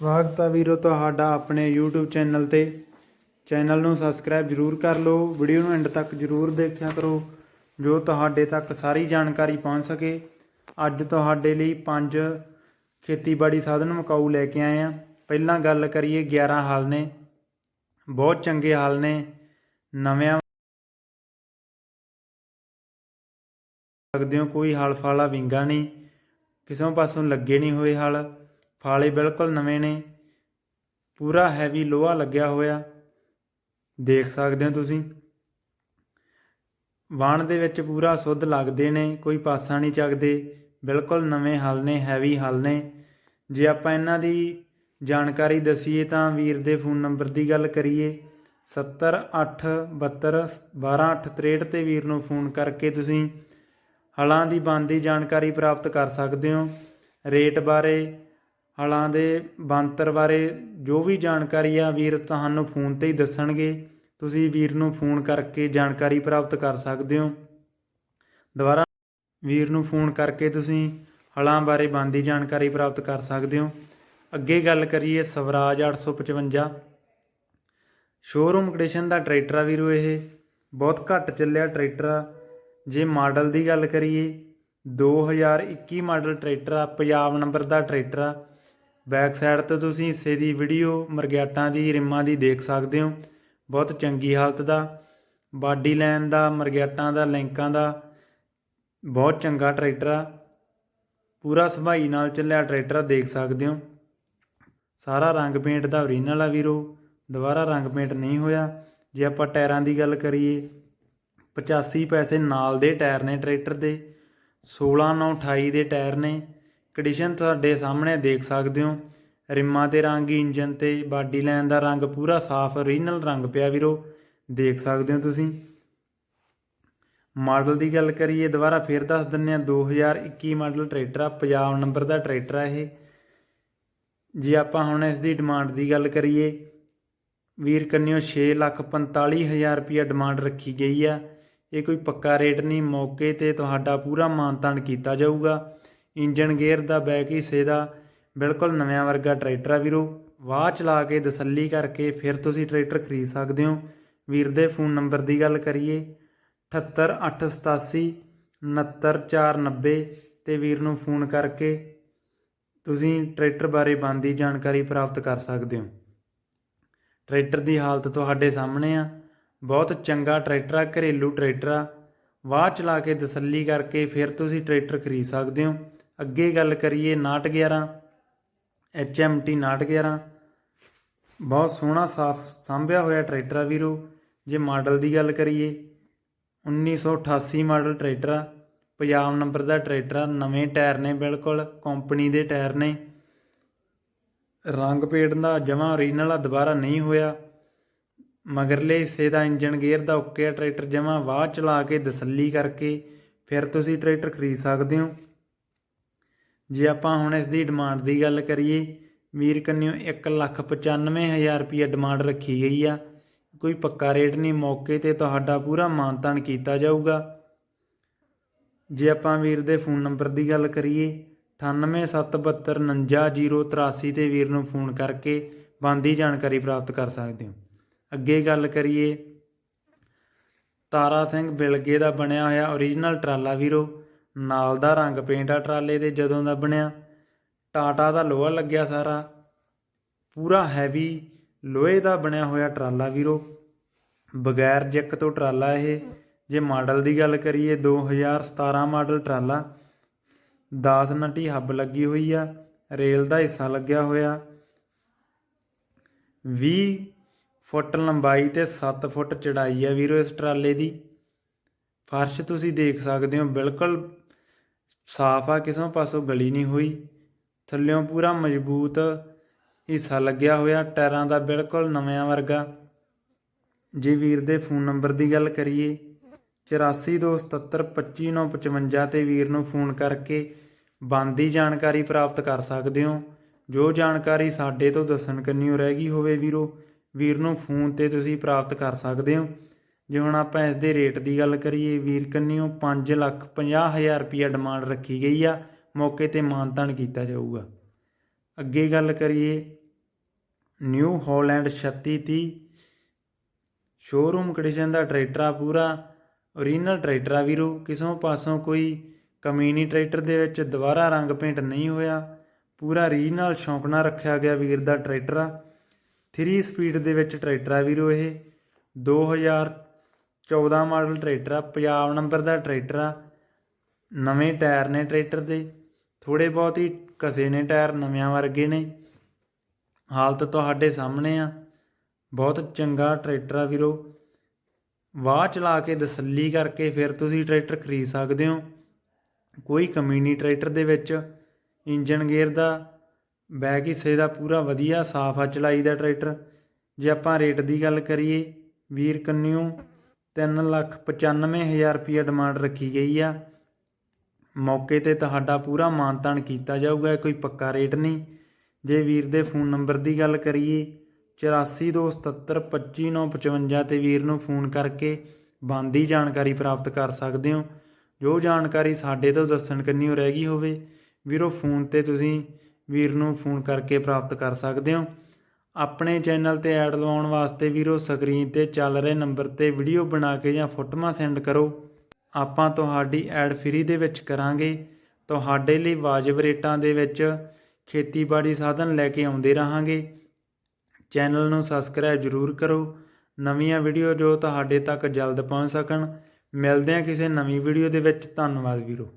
ਸਵਾਗਤ ਹੈ ਵੀਰੋ ਤੁਹਾਡਾ ਆਪਣੇ YouTube ਚੈਨਲ ਤੇ। ਚੈਨਲ ਨੂੰ ਸਬਸਕ੍ਰਾਈਬ ਜਰੂਰ ਕਰ ਲਓ। ਵੀਡੀਓ ਨੂੰ ਐਂਡ ਤੱਕ ਜਰੂਰ ਦੇਖਿਆ ਕਰੋ, ਜੋ ਤੁਹਾਡੇ ਤੱਕ ਸਾਰੀ ਜਾਣਕਾਰੀ ਪਹੁੰਚ ਸਕੇ। ਅੱਜ ਤੁਹਾਡੇ ਲਈ ਪੰਜ ਖੇਤੀਬਾੜੀ ਸਾਧਨ ਮਕਾਊ ਲੈ ਕੇ ਆਏ ਆ ਪਹਿਲਾਂ ਗੱਲ ਕਰੀਏ 11 ਹਲ ਨੇ। ਬਹੁਤ ਚੰਗੇ ਹਲ ਨੇ। ਨਵਿਆਂ ਸਕਦੇ ਹੋ ਕੋਈ ਹਲ ਫਾਲਾ ਵਿੰਗਾ ਨਹੀਂ। ਕਿਸੇ ਪਾਸੋਂ ਲੱਗੇ ਨਹੀਂ ਹੋਏ ਹਲ। ਫਾਲੇ ਬਿਲਕੁਲ ਨਵੇਂ ਨੇ। ਪੂਰਾ ਹੈਵੀ ਲੋਹਾ ਲੱਗਿਆ ਹੋਇਆ। ਦੇਖ ਸਕਦੇ ਹੋ ਤੁਸੀਂ। ਵਾਣ ਦੇ ਵਿੱਚ ਪੂਰਾ ਸੁੱਧ ਲੱਗਦੇ ਨੇ, ਕੋਈ ਪਾਸਾ ਨਹੀਂ ਚੱਕਦੇ। ਬਿਲਕੁਲ ਨਵੇਂ ਹਲ ਨੇ ਹੈਵੀ ਹਲ ਨੇ। ਜੇ ਆਪਾਂ ਇਹਨਾਂ ਦੀ ਜਾਣਕਾਰੀ ਦਸੀਏ ਤਾਂ ਵੀਰ ਦੇ ਫੋਨ ਨੰਬਰ ਦੀ ਗੱਲ ਕਰੀਏ। 70872 ਤੇ ਵੀਰ ਨੂੰ ਫੋਨ ਕਰਕੇ ਤੁਸੀਂ ਹਲਾਂ ਦੀ ਬੰਦ ਦੀ ਜਾਣਕਾਰੀ ਪ੍ਰਾਪਤ ਕਰ ਸਕਦੇ ਹੋ। ਰੇਟ ਬਾਰੇ ਹਲਾਂ ਦੇ ਬਣਤਰ ਬਾਰੇ ਜੋ ਵੀ ਜਾਣਕਾਰੀ ਆ, ਵੀਰ ਤੁਹਾਨੂੰ ਫੋਨ ਤੇ ਹੀ ਦੱਸਣਗੇ। ਤੁਸੀਂ ਵੀਰ ਨੂੰ ਫੋਨ ਕਰਕੇ ਜਾਣਕਾਰੀ ਪ੍ਰਾਪਤ ਕਰ ਸਕਦੇ ਹੋ। ਦੁਬਾਰਾ ਵੀਰ ਨੂੰ ਫੋਨ ਕਰਕੇ ਤੁਸੀਂ ਹਲਾਂ ਬਾਰੇ ਬੰਦੀ ਜਾਣਕਾਰੀ ਪ੍ਰਾਪਤ ਕਰ ਸਕਦੇ ਹੋ। ਅੱਗੇ ਗੱਲ ਕਰੀਏ ਸਵਰਾਜ 855 ਸ਼ੋਰੂਮ ਕੰਡੀਸ਼ਨ ਦਾ ਟਰੈਕਟਰ ਆ ਵੀਰੋ ਇਹ। ਬਹੁਤ ਘੱਟ ਚੱਲਿਆ ਟਰੈਕਟਰ ਆ। ਜੇ ਮਾਡਲ ਦੀ ਗੱਲ ਕਰੀਏ 2021 ਮਾਡਲ ਟਰੈਕਟਰ ਆ, ਪੰਜਾਬ ਨੰਬਰ ਦਾ ਟਰੈਕਟਰ ਆ। ਬੈਕ ਸਾਈਡ ਤੋਂ ਤੁਸੀਂ ਹਿੱਸੇ ਦੀ ਵੀਡੀਓ ਮਰਗਿਆਟਾਂ ਦੀ, ਰਿਮਾਂ ਦੀ ਦੇਖ ਸਕਦੇ ਹੋ। ਬਹੁਤ ਚੰਗੀ ਹਾਲਤ ਦਾ, ਬਾਡੀ ਲਾਈਨ ਦਾ ਮਰਗਿਆਟਾਂ ਦਾ, ਲਿੰਕਾਂ ਦਾ। ਬਹੁਤ ਚੰਗਾ ਟਰੈਕਟਰ ਆ। ਪੂਰਾ ਸੰਭਾਈ ਨਾਲ ਚੱਲਿਆ ਟਰੈਕਟਰ ਆ, ਦੇਖ ਸਕਦੇ ਹੋ। ਸਾਰਾ ਰੰਗ ਪੇਂਟ ਦਾ ਓਰੀਜਨਲ ਆ ਵੀਰੋ। ਦੁਬਾਰਾ ਰੰਗ ਪੇਂਟ ਨਹੀਂ ਹੋਇਆ। ਜੇ ਆਪਾਂ ਟਾਇਰਾਂ ਦੀ ਗੱਲ ਕਰੀਏ 85 ਪੈਸੇ ਨਾਲ ਦੇ ਟਾਇਰ ਨੇ ਟਰੈਕਟਰ ਦੇ। 16 9 28 ਦੇ ਟਾਇਰ ਨੇ। ਕੰਡੀਸ਼ਨ ਤੁਹਾਡੇ ਸਾਹਮਣੇ ਦੇਖ ਸਕਦੇ ਹੋ। ਰਿਮਾਂ ਤੇ ਰੰਗ ਇੰਜਨ ਤੇ ਬਾਡੀ ਲਾਈਨ ਦਾ ਰੰਗ ਪੂਰਾ ਸਾਫ਼ ਓਰੀਜਨਲ ਰੰਗ ਪਿਆ ਵੀਰੋ। ਦੇਖ ਸਕਦੇ ਹੋ ਤੁਸੀਂ। ਮਾਡਲ ਦੀ ਗੱਲ ਕਰੀਏ, ਦੁਬਾਰਾ ਫੇਰ ਦੱਸ ਦਿੰਨੇ ਆ 2021 ਮਾਡਲ ਟਰੈਕਟਰ ਆ ਪੰਜਾਬ ਨੰਬਰ ਦਾ ਟਰੈਕਟਰ ਆ ਇਹ। ਜੇ ਆਪਾਂ ਹੁਣ ਇਸ ਦੀ ਡਿਮਾਂਡ ਦੀ ਗੱਲ ਕਰੀਏ, ਵੀਰ ਕੰਨਿਓ 645000 ਰੁਪਇਆ ਡਿਮਾਂਡ ਰੱਖੀ ਗਈ ਆ। ਇਹ ਕੋਈ ਪੱਕਾ ਰੇਟ ਨਹੀਂ, ਮੌਕੇ ਤੇ ਤੁਹਾਡਾ ਪੂਰਾ ਮਾਨਤਾਨ ਕੀਤਾ ਜਾਊਗਾ। ਇੰਜਨ ਗੇਅਰ ਦਾ ਬੈਕ ਹਿੱਸੇ ਦਾ ਬਿਲਕੁਲ ਨਵਿਆਂ ਵਰਗਾ ਟਰੈਕਟਰ ਆ ਵੀਰੋ। ਵਾਹ ਚਲਾ ਕੇ ਤਸੱਲੀ ਕਰਕੇ ਫਿਰ ਤੁਸੀਂ ਟਰੈਕਟਰ ਖਰੀਦ ਸਕਦੇ ਹੋ। ਵੀਰ ਦੇ ਫੋਨ ਨੰਬਰ ਦੀ ਗੱਲ ਕਰੀਏ 78887 69490 ਤੇ ਵੀਰ ਨੂੰ ਫੋਨ ਕਰਕੇ ਤੁਸੀਂ ਟਰੈਕਟਰ ਬਾਰੇ ਬੰਦੀ ਜਾਣਕਾਰੀ ਪ੍ਰਾਪਤ ਕਰ ਸਕਦੇ ਹੋ। ਟਰੈਕਟਰ ਦੀ ਹਾਲਤ ਤੁਹਾਡੇ ਸਾਹਮਣੇ ਆ। ਬਹੁਤ ਚੰਗਾ ਟਰੈਕਟਰ ਆ, ਘਰੇਲੂ ਟਰੈਕਟਰ ਆ। ਵਾਹ ਚਲਾ ਕੇ ਤਸੱਲੀ ਕਰਕੇ ਫਿਰ ਤੁਸੀਂ ਟਰੈਕਟਰ ਖਰੀਦ ਸਕਦੇ ਹੋ। ਅੱਗੇ ਗੱਲ ਕਰੀਏ 911 HMT 911 ਬਹੁਤ ਸੋਹਣਾ ਸਾਫ਼ ਸਾਂਭਿਆ ਹੋਇਆ ਟਰੈਕਟਰ ਆ ਵੀਰੋ, ਜੇ ਮਾਡਲ ਦੀ ਗੱਲ ਕਰੀਏ 1988 ਮਾਡਲ ਟਰੈਕਟਰ ਆ, ਪੰਜਾਬ ਨੰਬਰ ਦਾ ਟਰੈਕਟਰ ਆ, ਨਵੇਂ ਟਾਇਰ ਨੇ ਬਿਲਕੁਲ, ਕੰਪਨੀ ਦੇ ਟਾਇਰ ਨੇ। ਰੰਗ ਪੇੜ ਦਾ ਜਮਾ ਓਰੀਜਨਲ ਆ, ਦੁਬਾਰਾ ਨਹੀਂ ਹੋਇਆ। ਮਗਰਲੇ ਹਿੱਸੇ ਦਾ ਇੰਜਨ ਗੇਅਰ ਦਾ ਓਕੇ ਆ, ਟਰੈਕਟਰ ਜਮਾ ਵਾਹ ਚਲਾ ਕੇ ਤਸੱਲੀ ਕਰਕੇ ਫਿਰ ਤੁਸੀਂ ਟਰੈਕਟਰ ਖਰੀਦ ਸਕਦੇ ਹੋ। ਜੇ ਆਪਾਂ ਹੁਣ ਇਸ ਦੀ ਡਿਮਾਂਡ ਦੀ ਗੱਲ ਕਰੀਏ, ਵੀਰ ਕੰਨਿਓ 195000 ਰੁਪਏ ਡਿਮਾਂਡ ਰੱਖੀ ਗਈ ਆ। ਕੋਈ ਪੱਕਾ ਰੇਟ ਨਹੀਂ, ਮੌਕੇ ਤੇ ਤੁਹਾਡਾ ਪੂਰਾ ਮਾਨਤਾਨ ਕੀਤਾ ਜਾਊਗਾ। ਜੇ ਆਪਾਂ ਵੀਰ ਦੇ ਫੋਨ ਨੰਬਰ ਦੀ ਗੱਲ ਕਰੀਏ 9877499083 ਤੇ ਵੀਰ ਨੂੰ ਫੋਨ ਕਰਕੇ ਬੰਦੀ ਜਾਣਕਾਰੀ ਪ੍ਰਾਪਤ ਕਰ ਸਕਦੇ ਹੋ। ਅੱਗੇ ਗੱਲ ਕਰੀਏ, ਤਾਰਾ ਸਿੰਘ ਬਿਲਗੇ ਦਾ ਬਣਿਆ ਹੋਇਆ ਓਰੀਜਨਲ ਟਰਾਲਾ ਵੀਰੋ ਨਾਲ ਦਾ ਰੰਗ ਪੇਂਟ ਆ ਟਰਾਲੇ ਦੇ ਜਦੋਂ ਦਾ ਬਣਿਆ। ਟਾਟਾ ਦਾ ਲੋਹਾ ਲੱਗਿਆ ਸਾਰਾ। ਪੂਰਾ ਹੈਵੀ ਲੋਹੇ ਦਾ ਬਣਿਆ ਹੋਇਆ ਟਰਾਲਾ ਵੀਰੋ। ਬਗੈਰ ਜੈਕ ਤੋਂ ਟਰਾਲਾ ਇਹ। ਜੇ ਮਾਡਲ ਦੀ ਗੱਲ ਕਰੀਏ 2017 ਮਾਡਲ ਟਰਾਲਾ। 10 ਨਟੀ ਹੱਬ ਲੱਗੀ ਹੋਈ ਆ। ਰੇਲ ਦਾ ਹਿੱਸਾ ਲੱਗਿਆ ਹੋਇਆ। 20 ਫੁੱਟ ਲੰਬਾਈ ਤੇ 7 ਫੁੱਟ ਚੜਾਈ ਆ ਵੀਰੋ ਇਸ ਟਰਾਲੇ ਦੀ। ਫਰਸ਼ ਤੁਸੀਂ ਦੇਖ ਸਕਦੇ ਹੋ, ਬਿਲਕੁਲ ਸਾਫ਼ ਆ, ਕਿਸੇ ਪਾਸੋਂ ਗਲੀ ਨਹੀਂ ਹੋਈ। ਥੱਲਿਓਂ ਪੂਰਾ ਮਜ਼ਬੂਤ ਹਿੱਸਾ ਲੱਗਿਆ ਹੋਇਆ, ਟਾਇਰਾਂ ਦਾ ਬਿਲਕੁਲ ਨਵਿਆਂ ਵਰਗਾ। ਜੇ ਵੀਰ ਦੇ ਫੋਨ ਨੰਬਰ ਦੀ ਗੱਲ ਕਰੀਏ 8427725955 ਤੇ ਵੀਰ ਨੂੰ ਫੋਨ ਕਰਕੇ ਬੰਦੀ ਜਾਣਕਾਰੀ ਪ੍ਰਾਪਤ ਕਰ ਸਕਦੇ ਹੋ। ਜੋ ਜਾਣਕਾਰੀ ਸਾਡੇ ਤੋਂ ਦੱਸਣ ਕੰਨਿਓ ਰਹਿ ਗਈ ਹੋਵੇ ਵੀਰੋ, ਵੀਰ ਨੂੰ ਫੋਨ ਤੇ ਤੁਸੀਂ ਪ੍ਰਾਪਤ ਕਰ ਸਕਦੇ ਹੋ। ਜੇ ਹੁਣ ਆਪਾਂ ਇਸ ਦੇ ਰੇਟ ਦੀ ਗੱਲ ਕਰੀਏ, ਵੀਰ ਕੰਨਿਓ 550000 ਰੁਪਇਆ ਡਿਮਾਂਡ ਰੱਖੀ ਗਈ ਆ, ਮੌਕੇ ਤੇ ਮਾਨਤਾਨ ਕੀਤਾ ਜਾਊਗਾ। ਅੱਗੇ ਗੱਲ ਕਰੀਏ, ਨਿਊ ਹਾਲੈਂਡ 3630 ਸ਼ੋਰੂਮ ਕੰਡੀਸ਼ਨ ਦਾ ਟਰੈਕਟਰ ਆ ਪੂਰਾ ਓਰੀਜਨਲ ਟਰੈਕਟਰ ਆ ਵੀਰੋ, ਕਿਸੋਂ ਪਾਸੋਂ ਕੋਈ ਕਮੀ ਨਹੀਂ ਟਰੈਕਟਰ ਦੇ ਵਿੱਚ ਦੁਬਾਰਾ ਰੰਗ ਪੇਂਟ ਨਹੀਂ ਹੋਇਆ, ਪੂਰਾ ਰੀਜਨਲ ਸ਼ੌਂਕ ਨਾਲ ਰੱਖਿਆ ਗਿਆ ਵੀਰ ਦਾ ਟਰੈਕਟਰ ਆ। 3 ਸਪੀਡ ਦੇ ਵਿੱਚ ਟਰੈਕਟਰ ਆ ਵੀਰੋ ਇਹ 2014 ਮਾਡਲ ਟਰੈਕਟਰ ਆ ਪੰਜਾਬ ਨੰਬਰ ਦਾ ਟਰੈਕਟਰ ਆ। ਨਵੇਂ ਟਾਇਰ ਨੇ ਟਰੈਕਟਰ ਦੇ। ਥੋੜੇ ਬਹੁਤ ਹੀ ਘਸੇ ਨੇ ਟਾਇਰ, ਨਵਿਆਂ ਵਰਗੇ ਨੇ। ਹਾਲਤ ਤੁਹਾਡੇ ਸਾਹਮਣੇ ਆ। ਬਹੁਤ ਚੰਗਾ ਟਰੈਕਟਰ ਆ ਵੀਰੋ। ਵਾਹ ਚਲਾ ਕੇ ਤਸੱਲੀ ਕਰਕੇ ਫਿਰ ਤੁਸੀਂ ਟਰੈਕਟਰ ਖਰੀਦ ਸਕਦੇ ਹੋ। ਕੋਈ ਕਮੀ ਨਹੀਂ ਟਰੈਕਟਰ ਦੇ ਵਿੱਚ। ਇੰਜਨ ਗੇਅਰ ਦਾ, ਬੈਕ ਹਿੱਸੇ ਦਾ ਪੂਰਾ ਵਧੀਆ ਸਾਫ਼ ਆ ਚਲਾਈ ਦਾ ਟਰੈਕਟਰ। ਜੇ ਆਪਾਂ ਰੇਟ ਦੀ ਗੱਲ ਕਰੀਏ, ਵੀਰ ਕੰਨਿਓ 395000 ਰੁਪਏ ਡਿਮਾਂਡ ਰੱਖੀ ਗਈ ਆ। ਮੌਕੇ ਤੇ ਤੁਹਾਡਾ ਪੂਰਾ ਮਾਨਤਾਨ ਕੀਤਾ ਜਾਊਗਾ ਕੋਈ ਪੱਕਾ ਰੇਟ ਨਹੀਂ। ਜੇ ਵੀਰ ਦੇ ਫੋਨ ਨੰਬਰ ਦੀ ਗੱਲ ਕਰੀਏ 8427725955 ਤੇ ਵੀਰ ਨੂੰ ਫੋਨ ਕਰਕੇ ਬੰਦੀ ਜਾਣਕਾਰੀ ਪ੍ਰਾਪਤ ਕਰ ਸਕਦੇ ਹੋ। ਜੋ ਜਾਣਕਾਰੀ ਸਾਡੇ ਤੋਂ ਦੱਸਣ ਕੰਨਿਓ ਰਹਿ ਗਈ ਹੋਵੇ। ਵੀਰੋ ਫੋਨ ਤੇ ਤੁਸੀਂ ਵੀਰ ਨੂੰ ਫੋਨ ਕਰਕੇ ਪ੍ਰਾਪਤ ਕਰ ਸਕਦੇ ਹੋ। ਆਪਣੇ ਚੈਨਲ ਤੇ ਐਡ ਲਵਾਉਣ ਵਾਸਤੇ ਵੀਰੋ ਸਕਰੀਨ ਤੇ ਚੱਲ ਰਹੇ ਨੰਬਰ ਤੇ ਵੀਡੀਓ ਬਣਾ ਕੇ ਜਾਂ ਫੋਟੋਆਂ ਸੈਂਡ ਕਰੋ। ਆਪਾਂ ਤੁਹਾਡੀ ਐਡ ਫ੍ਰੀ ਦੇ ਵਿੱਚ ਕਰਾਂਗੇ। ਤੁਹਾਡੇ ਲਈ ਵਾਜਬ ਰੇਟਾਂ ਦੇ ਵਿੱਚ ਖੇਤੀਬਾੜੀ ਸਾਧਨ ਲੈ ਕੇ ਆਉਂਦੇ ਰਹਾਂਗੇ। ਚੈਨਲ ਨੂੰ ਸਬਸਕ੍ਰਾਈਬ ਜ਼ਰੂਰ ਕਰੋ। ਨਵੀਆਂ ਵੀਡੀਓ ਜੋ ਤੁਹਾਡੇ ਤੱਕ ਜਲਦ ਪਹੁੰਚ ਸਕਣ। ਮਿਲਦੇ ਹਾਂ ਕਿਸੇ ਨਵੀਂ ਵੀਡੀਓ ਦੇ ਵਿੱਚ। ਧੰਨਵਾਦ ਵੀਰੋ।